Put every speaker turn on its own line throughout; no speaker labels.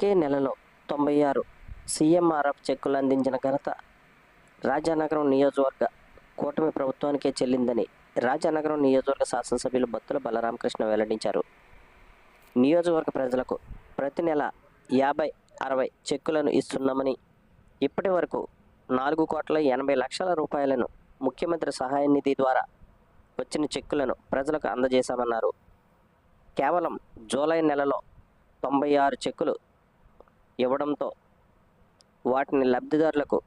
ఒకే నెలలో తొంభై ఆరు సీఎంఆర్ఎఫ్ చెక్కులు అందించిన ఘనత రాజానగరం నియోజకవర్గ కూటమి ప్రభుత్వానికే చెల్లిందని రాజానగరం నియోజకవర్గ శాసనసభ్యులు బత్తుల బలరామకృష్ణ వెల్లడించారు. నియోజకవర్గ ప్రజలకు ప్రతి నెల యాభై అరవై చెక్కులను ఇస్తున్నామని ఇప్పటి వరకు నాలుగు కోట్ల ఎనభై లక్షల రూపాయలను ముఖ్యమంత్రి సహాయ నిధి ద్వారా వచ్చిన చెక్కులను ప్రజలకు అందజేశామన్నారు. కేవలం జూలై నెలలో తొంభై ఆరు చెక్కులు ఇవ్వడంతో వాటిని లబ్ధిదారులకు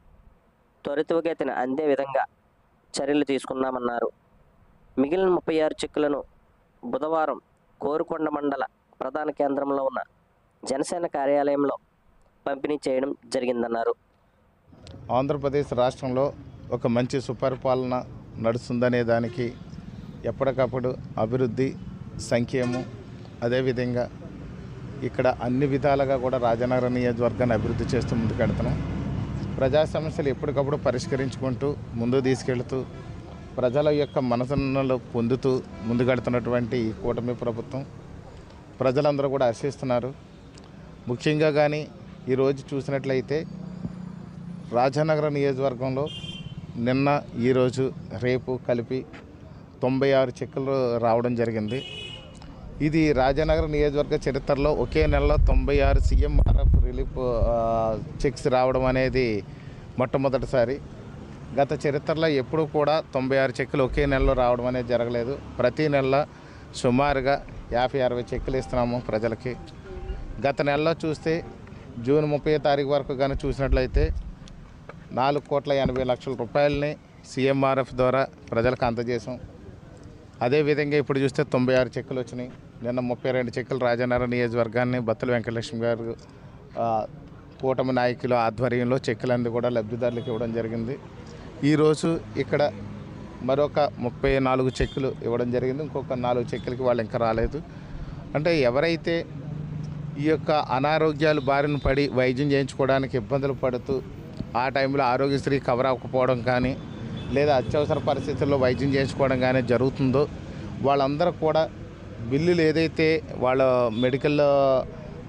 త్వరితగతిన అందే విధంగా చర్యలు తీసుకున్నామన్నారు. మిగిలిన ముప్పై ఆరు చెక్కులను బుధవారం కోరుకొండ మండల ప్రధాన కేంద్రంలో ఉన్న జనసేన కార్యాలయంలో పంపిణీ చేయడం జరిగిందన్నారు.
ఆంధ్రప్రదేశ్ రాష్ట్రంలో ఒక మంచి సుపరిపాలన నడుస్తుందనే దానికి ఎప్పటికప్పుడు అభివృద్ధి సంక్షేమం అదేవిధంగా ఇక్కడ అన్ని విధాలుగా కూడా రాజనగర నియోజకవర్గాన్ని అభివృద్ధి చేస్తూ ముందుకెడుతున్నాం ప్రజా సమస్యలు ఎప్పటికప్పుడు పరిష్కరించుకుంటూ ముందుకు తీసుకెళ్తూ ప్రజల యొక్క మనసులో పొందుతూ ముందుకెడుతున్నటువంటి ఈ కూటమి ప్రభుత్వం ప్రజలందరూ కూడా హర్షిస్తున్నారు ముఖ్యంగా కానీ ఈరోజు చూసినట్లయితే రాజానగర నియోజకవర్గంలో నిన్న ఈరోజు రేపు కలిపి తొంభై ఆరు చెక్కులు రావడం జరిగింది. ఇది రాజానగర్ నియోజకవర్గ చరిత్రలో ఒకే నెలలో తొంభై ఆరు సీఎంఆర్ఎఫ్ రిలీఫ్ చెక్స్ రావడం అనేది మొట్టమొదటిసారి. గత చరిత్రలో ఎప్పుడూ కూడా తొంభై ఆరు చెక్కులు ఒకే నెలలో రావడం అనేది జరగలేదు. ప్రతి నెల సుమారుగా యాభై అరవై చెక్కులు ఇస్తున్నాము ప్రజలకి. గత నెలలో చూస్తే జూన్ ముప్పై తారీఖు వరకు కానీ చూసినట్లయితే నాలుగు కోట్ల ఎనభై లక్షల రూపాయలని సీఎంఆర్ఎఫ్ ద్వారా ప్రజలకు అందజేసాం అదేవిధంగా ఇప్పుడు చూస్తే తొంభై ఆరు చెక్కులు వచ్చినాయి. నిన్న ముప్పై రెండు చెక్కులు రాజానగరం నియోజకవర్గాన్ని బత్తుల వెంకటలక్ష్మి గారు కూటమి నాయకుల ఆధ్వర్యంలో చెక్కులన్నీ కూడా లబ్ధిదారులకు ఇవ్వడం జరిగింది. ఈరోజు ఇక్కడ మరొక ముప్పై నాలుగు చెక్కులు ఇవ్వడం జరిగింది. ఇంకొక నాలుగు చెక్కులకి వాళ్ళు ఇంకా రాలేదు. అంటే ఎవరైతే ఈ యొక్క అనారోగ్యాలు బారిన పడి వైద్యం చేయించుకోవడానికి ఇబ్బందులు పడుతూ ఆ టైంలో ఆరోగ్యశ్రీ కవర్ అవ్వకపోవడం కానీ లేదా అత్యవసర పరిస్థితుల్లో వైద్యం చేయించుకోవడం కానీ జరుగుతుందో వాళ్ళందరూ కూడా బిల్లులు ఏదైతే వాళ్ళ మెడికల్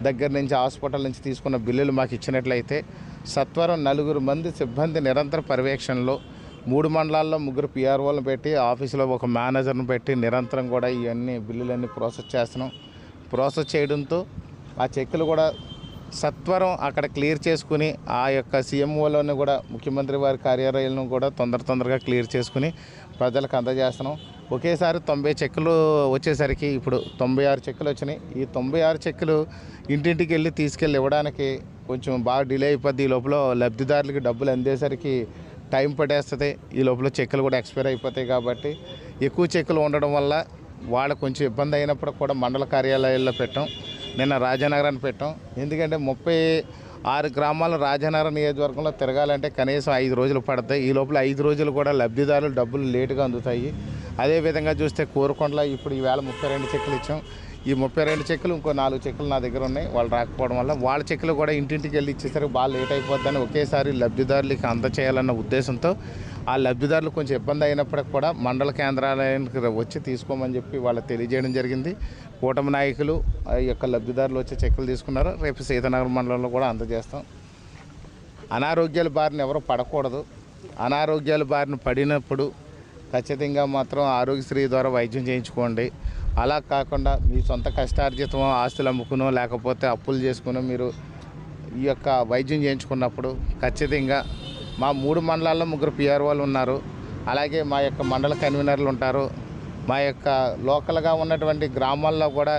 దగ్గర నుంచి హాస్పిటల్ నుంచి తీసుకున్న బిల్లులు మాకు ఇచ్చినట్లయితే సత్వరం నలుగురు మంది సిబ్బంది నిరంతర పర్యవేక్షణలో మూడు మండలాల్లో ముగ్గురు పిఆర్ఓలను పెట్టి ఆఫీసులో ఒక మేనేజర్ను పెట్టి నిరంతరం కూడా ఇవన్నీ బిల్లులన్నీ ప్రాసెస్ చేస్తున్నాం. ప్రాసెస్ చేయడంతో ఆ చెక్కులు కూడా సత్వరం అక్కడ క్లియర్ చేసుకుని ఆ యొక్క సీఎంఓలోని కూడా ముఖ్యమంత్రి వారి కార్యాలయాలను కూడా తొందర తొందరగా క్లియర్ చేసుకుని ప్రజలకు అందజేస్తున్నాం. ఒకేసారి తొంభై చెక్కులు వచ్చేసరికి ఇప్పుడు తొంభై ఆరు చెక్కులు వచ్చినాయి. ఈ తొంభై ఆరు చెక్కులు ఇంటింటికి వెళ్ళి తీసుకెళ్ళి ఇవ్వడానికి కొంచెం బాగా డిలే అయిపోద్ది. ఈ లోపల లబ్ధిదారులకి డబ్బులు అందేసరికి టైం పట్టేస్తుంది. ఈ లోపల చెక్కులు కూడా ఎక్స్పైర్ అయిపోతాయి కాబట్టి ఎక్కువ చెక్కులు ఉండడం వల్ల వాళ్ళకు కొంచెం ఇబ్బంది అయినప్పుడు కూడా మండల కార్యాలయాల్లో పెట్టాం. నిన్న రాజానగరాన్ని పెట్టాం. ఎందుకంటే ముప్పై ఆరు గ్రామాలు రాజానగరం నియోజకవర్గంలో తిరగాలంటే కనీసం ఐదు రోజులు పడతాయి. ఈ లోపల ఐదు రోజులు కూడా లబ్ధిదారులు డబ్బులు లేటుగా అందుతాయి. అదేవిధంగా చూస్తే కోరుకొండలో ఇప్పుడు ఈవేళ ముప్పై రెండు చెక్కులు ఇచ్చాం. ఈ ముప్పై రెండు చెక్కులు ఇంకో నాలుగు చెక్కులు నా దగ్గర ఉన్నాయి. వాళ్ళు రాకపోవడం వల్ల వాళ్ళ చెక్కులు కూడా ఇంటింటికి వెళ్ళి ఇచ్చేసరికి బాగా లేట్ అయిపోద్దని ఒకేసారి లబ్ధిదారులకి అందచేయాలన్న ఉద్దేశంతో ఆ లబ్ధిదారులు కొంచెం ఇబ్బంది అయినప్పటికి కూడా మండల కేంద్రాలయానికి వచ్చి తీసుకోమని చెప్పి వాళ్ళకి తెలియజేయడం జరిగింది. కూటమి నాయకులు ఆ యొక్క లబ్ధిదారులు వచ్చి చెక్కులు తీసుకున్నారు. రేపు సీతనగర్ మండలంలో కూడా అందజేస్తాం. అనారోగ్యాల బారిన ఎవరు పడకూడదు. అనారోగ్యాల బారిన పడినప్పుడు ఖచ్చితంగా మాత్రం ఆరోగ్యశ్రీ ద్వారా వైద్యం చేయించుకోండి. అలా కాకుండా మీ సొంత కష్టార్జితం ఆస్తులు అమ్ముకునో లేకపోతే అప్పులు చేసుకునో మీరు ఈ యొక్క వైద్యం చేయించుకున్నప్పుడు ఖచ్చితంగా మా మూడు మండలాల్లో ముగ్గురు పిఆర్ఓలు ఉన్నారు. అలాగే మా యొక్క మండల కన్వీనర్లు ఉంటారు. మా యొక్క లోకల్గా ఉన్నటువంటి గ్రామాల్లో కూడా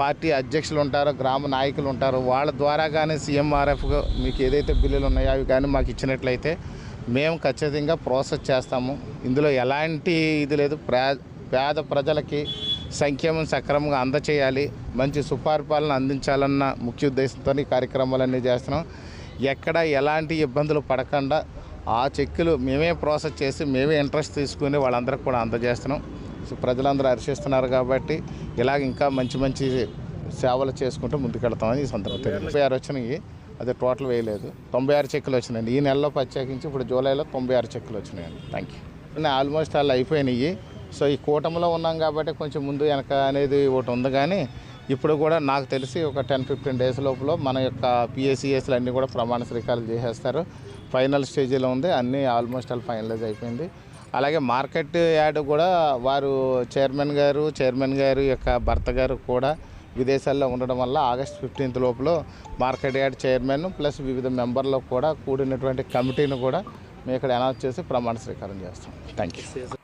పార్టీ అధ్యక్షులు ఉంటారు గ్రామ నాయకులు ఉంటారు. వాళ్ళ ద్వారా కానీ సీఎంఆర్ఎఫ్ మీకు ఏదైతే బిల్లులు ఉన్నాయో అవి కానీ మాకు ఇచ్చినట్లయితే మేము ఖచ్చితంగా ప్రాసెస్ చేస్తాము. ఇందులో ఎలాంటి ఇది లేదు. ప్రా పేద ప్రజలకి సంక్షేమం సక్రమంగా అందచేయాలి. మంచి సుపరిపాలన అందించాలన్న ముఖ్య ఉద్దేశంతో ఈ కార్యక్రమాలన్నీ చేస్తున్నాం. ఎక్కడ ఎలాంటి ఇబ్బందులు పడకుండా ఆ చెక్కులు మేమే ప్రాసెస్ చేసి మేమే ఇంట్రెస్ట్ తీసుకుని వాళ్ళందరికీ కూడా అందజేస్తున్నాం. సో ప్రజలందరూ హర్షిస్తున్నారు కాబట్టి ఇలాగ ఇంకా మంచి మంచి సేవలు చేసుకుంటూ ముందుకెళ్తామని ఈ సందర్భంగా తొంభై ఆరు వచ్చినాయి. అది టోటల్ వేయలేదు. తొంభై ఆరు చెక్కులు వచ్చినాయండి. ఈ నెలలో ప్రత్యేకించి ఇప్పుడు జూలైలో తొంభై ఆరు చెక్కులు వచ్చినాయండి. థ్యాంక్ యూ ఆల్మోస్ట్ వాళ్ళు అయిపోయినాయి. సో ఈ కూటమిలో ఉన్నాం కాబట్టి కొంచెం ముందు వెనక అనేది ఒకటి ఉంది కానీ ఇప్పుడు కూడా నాకు తెలిసి ఒక టెన్ ఫిఫ్టీన్ డేస్ లోపల మన యొక్క పిఎస్సిఎస్లు అన్నీ కూడా ప్రమాణ స్వీకారాలు చేసేస్తారు. ఫైనల్ స్టేజ్లో ఉంది. అన్నీ ఆల్మోస్ట్ ఆల్ ఫైనలైజ్ అయిపోయింది. అలాగే మార్కెట్ యాడ్ కూడా వారు చైర్మన్ గారు చైర్మన్ గారు యొక్క భర్త గారు కూడా విదేశాల్లో ఉండడం వల్ల ఆగస్ట్ ఫిఫ్టీన్త్ లోపల మార్కెట్ యార్డ్ చైర్మన్ ప్లస్ వివిధ మెంబర్లకు కూడా కూడినటువంటి కమిటీని కూడా మేము ఇక్కడ అనౌన్స్ చేసి ప్రమాణ స్వీకారం చేస్తాం. Thank you